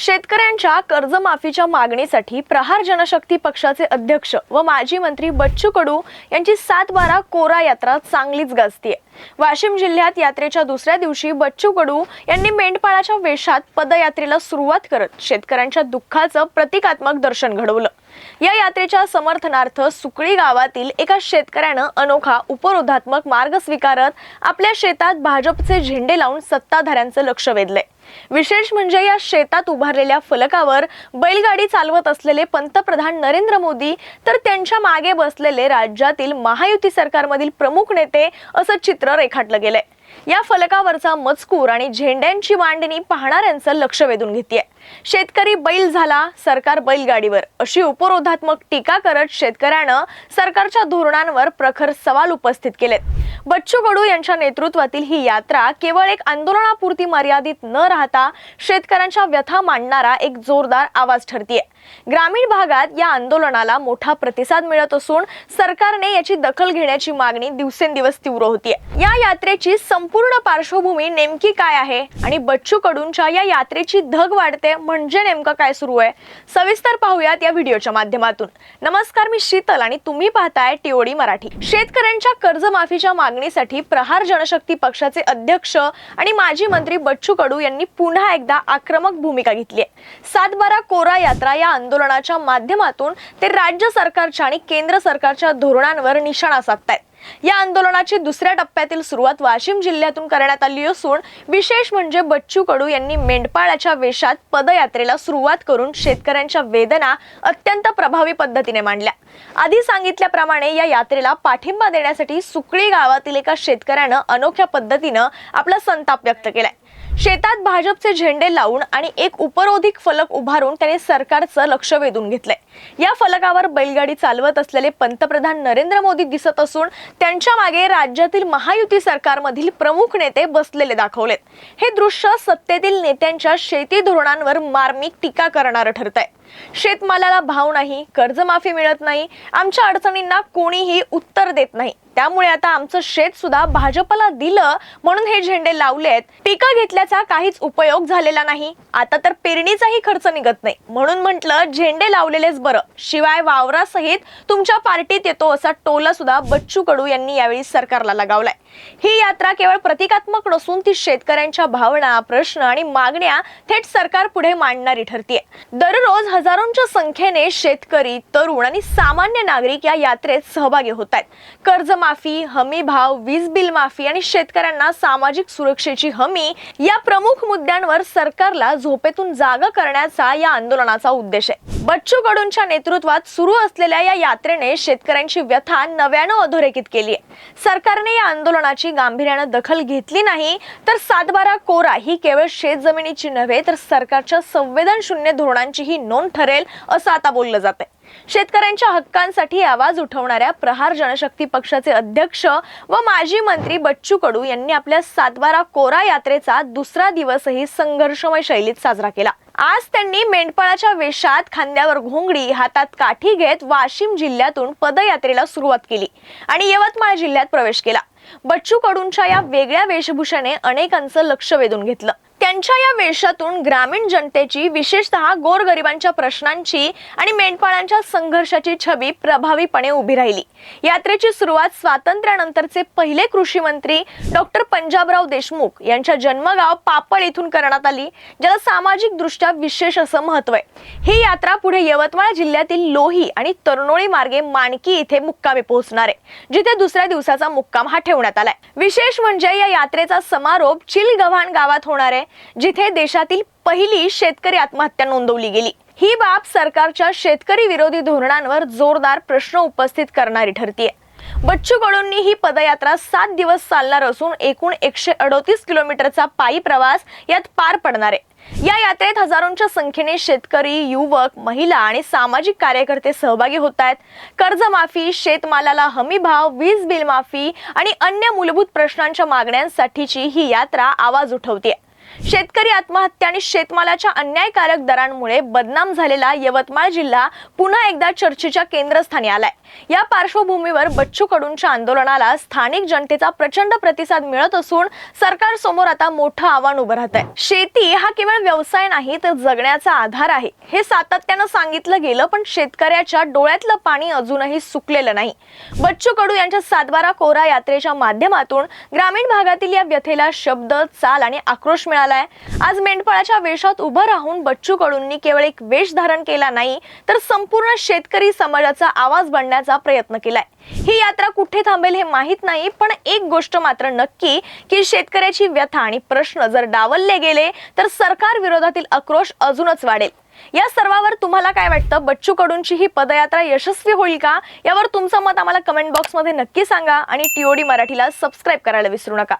शेतकऱ्यांच्या कर्जमाफीच्या मागणीसाठी प्रहार जनशक्ती पक्षाचे अध्यक्ष व माजी मंत्री बच्चू कडू यांची सात बारा कोरा यात्रा चांगलीच गाजतीये. वाशिम जिल्ह्यात यात्रेच्या दुसऱ्या दिवशी बच्चू कडू यांनी मेंढपाळाच्या वेशात पदयात्रेला सुरुवात करत शेतकऱ्यांच्या दुःखाचं प्रतिकात्मक दर्शन घडवलं. या यात्रेच्या समर्थनार्थ सुकळी गावातील एका शेतकऱ्यानं अनोखा उपरोधात्मक मार्ग स्वीकारत आपल्या शेतात भाजपचे झेंडे लावून सत्ताधाऱ्यांचं लक्ष वेधलंय. विशेष म्हणजे या शेतात उभारलेल्या फलकावर बैलगाडी चालवत असलेले पंतप्रधान नरेंद्र मोदी तर त्यांच्या मागे बसलेले राज्यातील महायुती सरकारमधील प्रमुख नेते असं चित्र रेखाटलं गेलंय. या फलकावरचा मजकूर आणि झेंड्यांची मांडणी पाहणाऱ्यांचं लक्ष वेधून घेते शेतकरी बैल झाला सरकार बैलगाडीवर. अशी उपरोधात्मक टीका करत शेतकऱ्यानं सरकारच्या धोरणांवर प्रखर सवाल उपस्थित केलेत. बच्चू कडू यांच्या नेतृत्वातील ही यात्रा केवळ एक आंदोलनापुरती मर्यादित न राहता शेतकऱ्यांच्या व्यथा मांडणारा एक जोरदार आवाज ठरतीये. ग्रामीण भागात या आंदोलनाला मोठा प्रतिसाद मिळत असून सरकारने याची दखल घेण्याची मागणी दिवसेंदिवस तीव्र होतीये. या यात्रेची संपूर्ण पार्श्वभूमी नेमकी काय आहे आणि बच्चू कडूंच्या या यात्रेची धग वाढते म्हणजे नेमकं काय सुरू आहे? सविस्तर पाहूयात या व्हिडिओच्या माध्यमातून. नमस्कार मी शीतल आणि तुम्ही पाहताय टीओडी मराठी. शेतकऱ्यांच्या कर्जमाफीच्या मागणी मागणीसाठी प्रहार जनशक्ती पक्षाचे अध्यक्ष आणि माजी मंत्री बच्चू कडू यांनी पुन्हा एकदा आक्रमक भूमिका घेतली आहे. सातबारा कोरा यात्रा या आंदोलनाच्या माध्यमातून ते राज्य सरकारच्या आणि केंद्र सरकारच्या धोरणांवर निशाणा साधतायत. या आंदोलनाची दुसऱ्या टप्प्यातील सुरुवात वाशिम जिल्ह्यातून करण्यात आली असून विशेष म्हणजे बच्चू कडू यांनी मेंढपाळाच्या वेशात पदयात्रेला सुरुवात करून शेतकऱ्यांच्या वेदना अत्यंत प्रभावी पद्धतीने मांडल्या. आधी सांगितल्याप्रमाणे या यात्रेला पाठिंबा देण्यासाठी सुकळी गावातील एका शेतकऱ्यानं अनोख्या पद्धतीनं आपला संताप व्यक्त केलाय. शेतात भाजपचे झेंडे लावून आणि एक उपरोधिक फलक उभारून त्याने सरकारचं लक्ष वेधून घेतलंय. या फलकावर बैलगाडी चालवत असलेले पंतप्रधान नरेंद्र मोदी दिसत असून त्यांच्या मागे राज्यातील महायुती सरकारमधील प्रमुख नेते बसलेले दाखवलेत. हे दृश्य सत्तेतील नेत्यांच्या शेती धोरणांवर मार्मिक टीका करणारं ठरत आहे शेतमालाला भाव नाही कर्जमाफी मिळत नाही आमच्या अडचणींना कोणीही उत्तर देत नाही. त्यामुळे आता आमचं शेत सुद्धा भाजपला दिलं म्हणून हे झेंडे लावलेत पिकं घेतल्याचा काहीच उपयोग झालेला नाही. आता तर पेरणीचाही खर्च निघत नाही. म्हणून म्हटलं झेंडे लावलेलेच बरं. शिवाय वावरासहित तुमच्या पार्टीत येतो असा टोला सुद्धा बच्चू कडू यांनी यावेळी सरकारला लगावलाय. ही यात्रा केवळ प्रतिकात्मक नसून ती शेतकऱ्यांच्या भावना प्रश्न आणि मागण्या थेट सरकार पुढे मांडणारी ठरतीये. दररोज हजारोंच्या संख्येने शेतकरी तरुण आणि सामान्य नागरिक या यात्रेत सहभागी होत आहेत कर्जमाफी हमी भाव वीज बिल माफी आणि शेतकऱ्यांना सामाजिक सुरक्षेची हमी या प्रमुख मुद्द्यांवर सरकारला झोपेतून जागा करण्याचा या आंदोलनाचा उद्देश आहे. बच्चू कडूंच्या नेतृत्वात सुरू असलेल्या या यात्रेने शेतकऱ्यांची व्यथा नव्यानं अधोरेखित केली आहे. सरकारने या आंदोलनाची गांभीर्यानं दखल घेतली नाही तर सातबारा कोरा ही केवळ शेतजमिनीची नव्हे तर सरकारच्या संवेदनशून्य धोरणांचीही नोंद ठरेल असं आता बोललं जात आहे शेतकऱ्यांच्या हक्कांसाठी आवाज उठवणाऱ्या प्रहार जनशक्ती पक्षाचे अध्यक्ष व माजी मंत्री बच्चू कडू यांनी आपल्या सातबारा कोरा यात्रेचा दुसरा दिवसही संघर्षमय शैलीत साजरा केला. आज त्यांनी मेंढपाळाच्या वेशात खांद्यावर घोंगडी हातात काठी घेत वाशिम जिल्ह्यातून पदयात्रेला सुरुवात केली आणि यवतमाळ जिल्ह्यात प्रवेश केला. बच्चू कडूंच्या या वेगळ्या वेशभूषेने अनेकांचं लक्ष वेधून घेतलं. त्यांच्या या वेशातून ग्रामीण जनतेची विशेषतः गोरगरिबांच्या प्रश्नांची आणि मेंढपाळांच्या संघर्षाची छबी प्रभावीपणे उभी राहिली. यात्रेची सुरुवात स्वातंत्र्यानंतरचे पहिले कृषी मंत्री डॉक्टर पंजाबराव देशमुख यांच्या जन्मगाव पापळ येथून करण्यात आली ज्याला सामाजिक दृष्ट्या विशेष असं महत्त्व आहे. ही यात्रा पुढे यवतमाळ जिल्ह्यातील लोही आणि तरुणोळी मार्गे माणकी इथे मुक्कामी पोहोचणार आहे जिथे दुसऱ्या दिवसाचा मुक्काम हा ठेवण्यात आलाय. विशेष म्हणजे या यात्रेचा समारोप चिलगव्हाण गावात होणार आहे जिथे देशातील पहिली शेतकरी आत्महत्या नोंदवली गेली. ही बाब सरकारच्या शेतकरी विरोधी धोरणांवर जोरदार प्रश्न उपस्थित करणारी ठरतीये. बच्चू कडूंनी ही पदयात्रा सात दिवस चालणार असून एकूण एकशे अडोतीस किलोमीटरचा पायी प्रवास यात पार पडणार आहे. या यात्रेत हजारोंच्या संख्येने शेतकरी युवक महिला आणि सामाजिक कार्यकर्ते सहभागी होत आहेत कर्जमाफी शेतमालाला हमी भाव वीज बिल माफी आणि अन्य मूलभूत प्रश्नांच्या मागण्यांसाठीची ही यात्रा आवाज उठवते शेतकरी आत्महत्या आणि शेतमालाच्या अन्यायकारक दरांमुळे बदनाम झालेला यवतमाळ जिल्हा पुन्हा एकदा चर्चेच्या केंद्रस्थानी आलाय. या पार्श्वभूमीवर बच्चू कडूंच्या आंदोलनाला स्थानिक जनतेचा प्रचंड प्रतिसाद मिळत असून सरकार समोर आता मोठं आव्हान उभं राहत आहे शेती हा केवळ व्यवसाय नाही तर जगण्याचा आधार आहे. हे सातत्यानं सांगितलं गेलं पण शेतकऱ्याच्या डोळ्यातलं पाणी अजूनही सुकलेलं नाही. बच्चू कडू यांच्या सातबारा कोरा यात्रेच्या माध्यमातून ग्रामीण भागातील या व्यथेला शब्द चाल आणि आक्रोश मिळालाय. आज मेंढपाळाच्या वेशात उभं राहून बच्चू कडूंनी केवळ एक वेश धारण केला नाही तर संपूर्ण शेतकरी समाजाचा आवाज बनण्याचा प्रयत्न केलाय. ही यात्रा कुठे थांबेल हे माहीत नाही पण एक गोष्ट मात्र नक्की की शेतकऱ्याची व्यथा आणि प्रश्न जर डावलले गेले तर सरकार विरोधातील आक्रोश अजूनच वाढेल. या सर्वावर तुम्हाला काय वाटतं? बच्चू कडूंची ही पदयात्रा यशस्वी होईल का? यावर तुमचं मत आम्हाला कमेंट बॉक्समध्ये नक्की सांगा आणि टीओडी मराठीला सबस्क्राईब करायला विसरू नका.